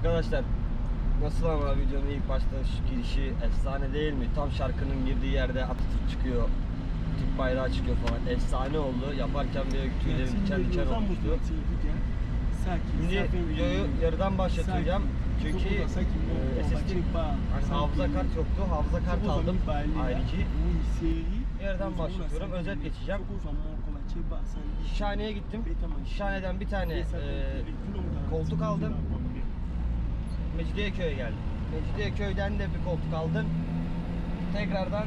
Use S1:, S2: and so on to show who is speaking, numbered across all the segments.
S1: Arkadaşlar nasıl ama videonun ilk başta şu girişi efsane değil mi? Tam şarkının girdiği yerde Atatürk çıkıyor. Türk bayrağı çıkıyor falan. Efsane oldu. Yaparken böyle tüylerim diken diken olmuştu. Şimdi videoyu yarıdan başlatacağım. Çünkü e, SSD hani hafıza kart yoktu. Hafıza kart aldım ayrıcı. Yarıdan başlatıyorum. Özet geçeceğim. Şişhane'ye gittim. Şişhane'den bir tane e, koltuk aldım. Mecidiyeköy'e geldim. Mecidiyeköy'den de bir koltuk aldım. Tekrardan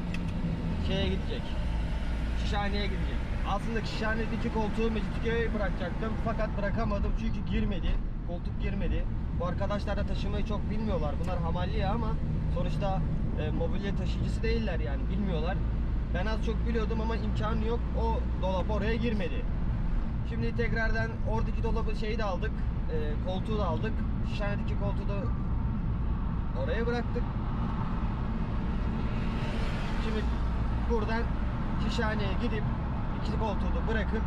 S1: şeye gidecek. Şişhane'ye gidecek. Aslında Şişhane'deki koltuğu Mecidiyeköy'e bırakacaktım. Fakat bırakamadım çünkü girmedi. Koltuk girmedi. Bu arkadaşlar da taşımayı çok bilmiyorlar. Bunlar hamalliye ama sonuçta e, mobilya taşıyıcısı değiller yani bilmiyorlar. Ben az çok biliyordum ama imkanı yok. O dolap oraya girmedi. Şimdi tekrardan oradaki dolabı şeyi de aldık. E, koltuğu da aldık. Şişhanedeki koltuğu da oraya bıraktık. Şimdi buradan Şişhane'ye gidip iki koltuğu da bırakıp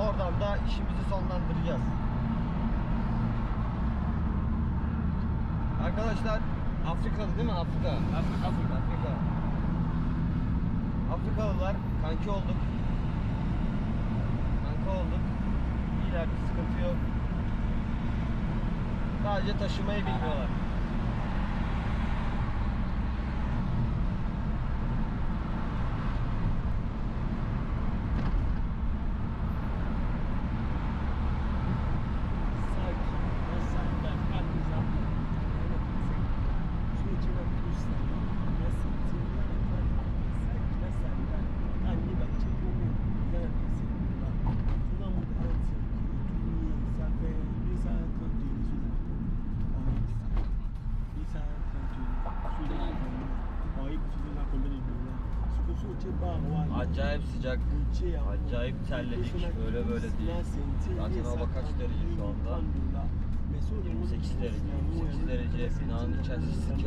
S1: oradan da işimizi sonlandıracağız. Arkadaşlar Afrikalı değil mi? Afrika. Afrika. Afrika. Afrikalılar kanki olduk. Kanka olduk. İyiler bir sıkıntı yok. Sadece taşımayı bilmiyorlar. Acayip sıcak. Acayip terledik. Böyle böyle değil. Zaten hava kaç derece şu anda? 28 derece. 28 derece. Binanın içerisi sıcak.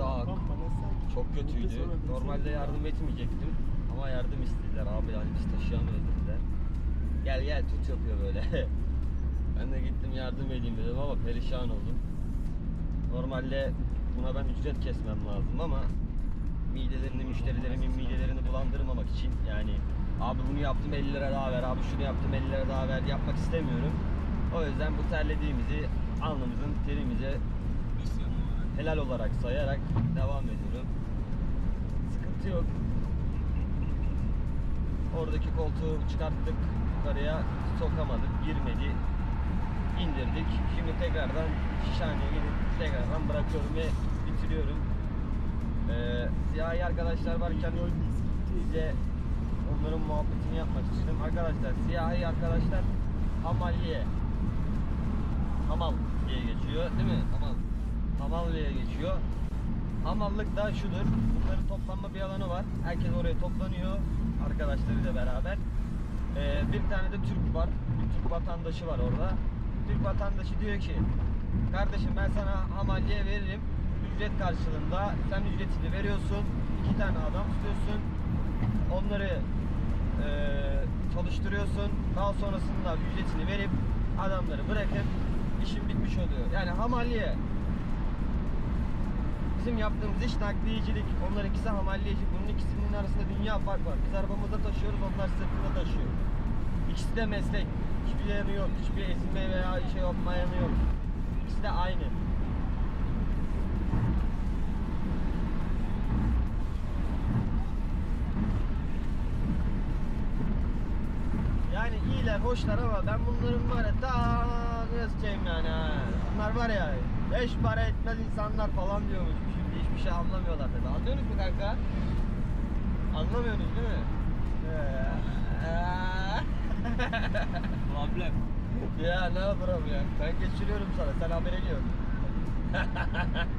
S1: Çok kötüydü. Normalde yardım etmeyecektim. Ama yardım istediler abi yani biz taşıyamıyoruz dediler. Gel gel tut yapıyor böyle. ben de gittim yardım edeyim dedim ama perişan oldum. Normalde buna ben ücret kesmem lazım ama midelerini, müşterilerimin midelerini bulandırmamak için yani abi bunu yaptım 50 lira daha ver, abi şunu yaptım 50 lira daha ver yapmak istemiyorum. O yüzden bu terlediğimizi alnımızın terimize helal olarak sayarak devam ediyorum. Sıkıntı yok. Oradaki koltuğu çıkarttık yukarıya sokamadık girmedi indirdik. Şimdi tekrardan Şişhane'ye gidip tekrardan bırakıyorum ve bitiriyorum. Ee, siyahi arkadaşlar varken size onların muhabbetini yapmak istedim. Arkadaşlar siyahi arkadaşlar hamalliye hamal diye geçiyor değil mi? Hamal. Hamal diye geçiyor. Hamallık da şudur. Bunların toplanma bir alanı var. Herkes oraya toplanıyor. Arkadaşlarıyla beraber. Ee, bir tane de Türk var. Bir Türk vatandaşı var orada. Türk vatandaşı diyor ki Kardeşim ben sana hamalliye veririm. Ücret karşılığında sen ücretini veriyorsun. iki tane adam tutuyorsun. Onları eee, çalıştırıyorsun. Daha sonrasında ücretini verip adamları bırakıp işin bitmiş oluyor. Yani hamalliye Bizim yaptığımız iş nakliyecilik. Onlar ikisi hamalliyeci. Bunun ikisinin arasında dünya fark var. Biz arabamızda taşıyoruz, onlar sırtında taşıyor. İkisi de meslek. Hiçbir yanı yok. Hiçbir ezilme veya şey yapma yanı yok. İkisi de aynı. İyiler, hoşlar ama ben bunların var ya daha diyeyim yani ha. Bunlar var ya beş para etmez insanlar falan diyormuş. Şimdi hiçbir şey anlamıyorlar tabii. Anlıyorsunuz mu kanka? Anlamıyorsunuz değil mi?
S2: Problem.
S1: ya ne yapırım ya? Ben geçiriyorum sana. Sen haber ediyorsun.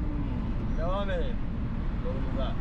S1: Hmm, Devam edelim. Yolumuza.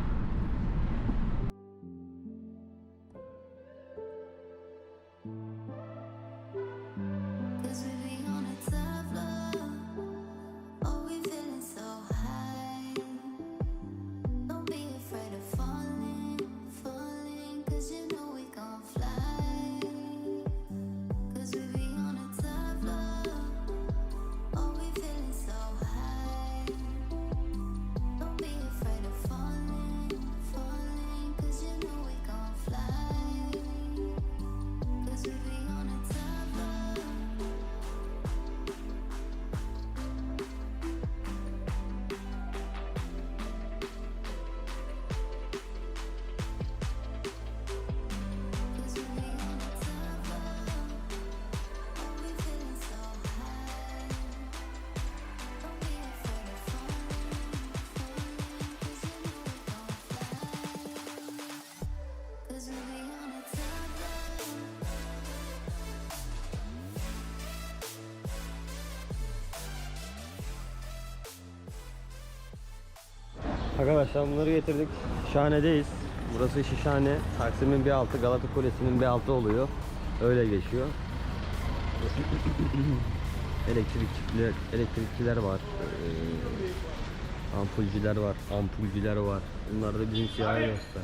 S1: Arkadaşlar bunları getirdik. Şihane'deyiz. Burası Şişhane. Taksim'in bir altı, Galata Kulesi'nin bir altı oluyor. Öyle geçiyor. elektrikçiler, elektrikçiler var. Ee, ampulciler var. Ampulciler var. Bunlar da bizim siyahi dostlar.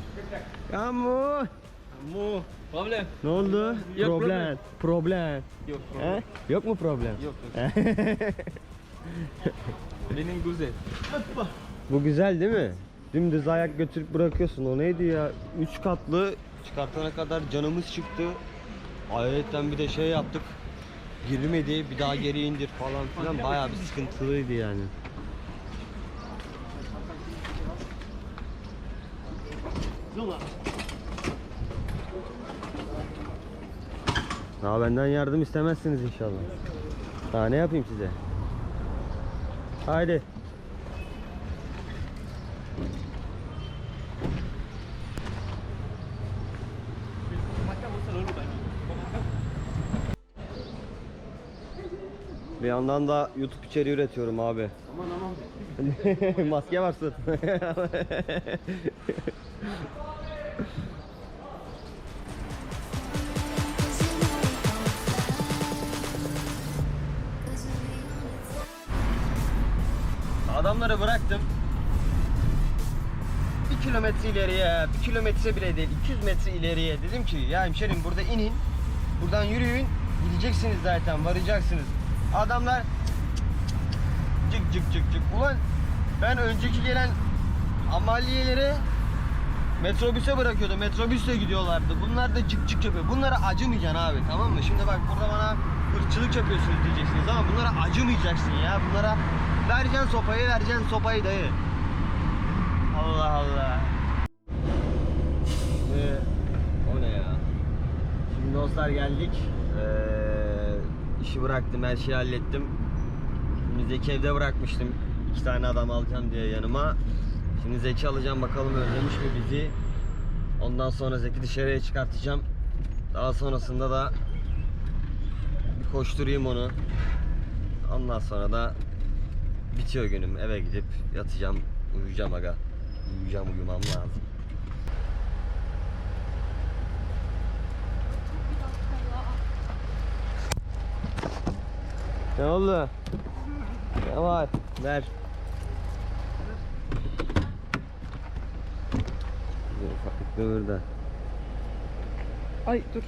S2: Mu. Problem.
S1: Ne oldu?
S2: Yok,
S1: problem. Problem.
S2: Yok.
S1: He? Yok mu problem?
S2: Yok. yok. Benim güzel.
S1: Bu güzel değil mi? Dümdüz ayak götürüp bırakıyorsun. O neydi ya? Üç katlı çıkartana kadar canımız çıktı. Ayetten bir de şey yaptık. Girmedi, bir daha geri indir falan filan. Bayağı bir sıkıntılıydı yani. Daha benden yardım istemezsiniz inşallah. Daha ne yapayım size? Haydi. Bir yandan da YouTube içeriği üretiyorum abi.
S2: Aman aman.
S1: Maske varsın. Adamları bıraktım. Bir kilometre ileriye, bir kilometre bile değil, 200 metre ileriye dedim ki ya hemşerim burada inin, buradan yürüyün, gideceksiniz zaten, varacaksınız. Adamlar cık cık cık cık. Ulan ben önceki gelen amaliyeleri metrobüse bırakıyordum. Metrobüsle gidiyorlardı. Bunlar da cık cık yapıyor. Bunlara acımayacaksın abi tamam mı? Şimdi bak burada bana hırçılık yapıyorsunuz diyeceksiniz ama bunlara acımayacaksın ya. Bunlara vereceksin sopayı, vereceksin sopayı dayı. Allah Allah. Şimdi o ne ya? Şimdi dostlar geldik. Ee, işi bıraktım, her şeyi hallettim. Şimdi Zeki evde bırakmıştım. İki tane adam alacağım diye yanıma. Şimdi Zeki alacağım bakalım özlemiş mi bizi. Ondan sonra Zeki dışarıya çıkartacağım. Daha sonrasında da bir koşturayım onu. Ondan sonra da bitiyor günüm. Eve gidip yatacağım, uyuyacağım aga. Uyuyacağım, uyumam lazım. Ne oldu? Ne var? Ver. Ufaklık da burada.
S3: Ay dur.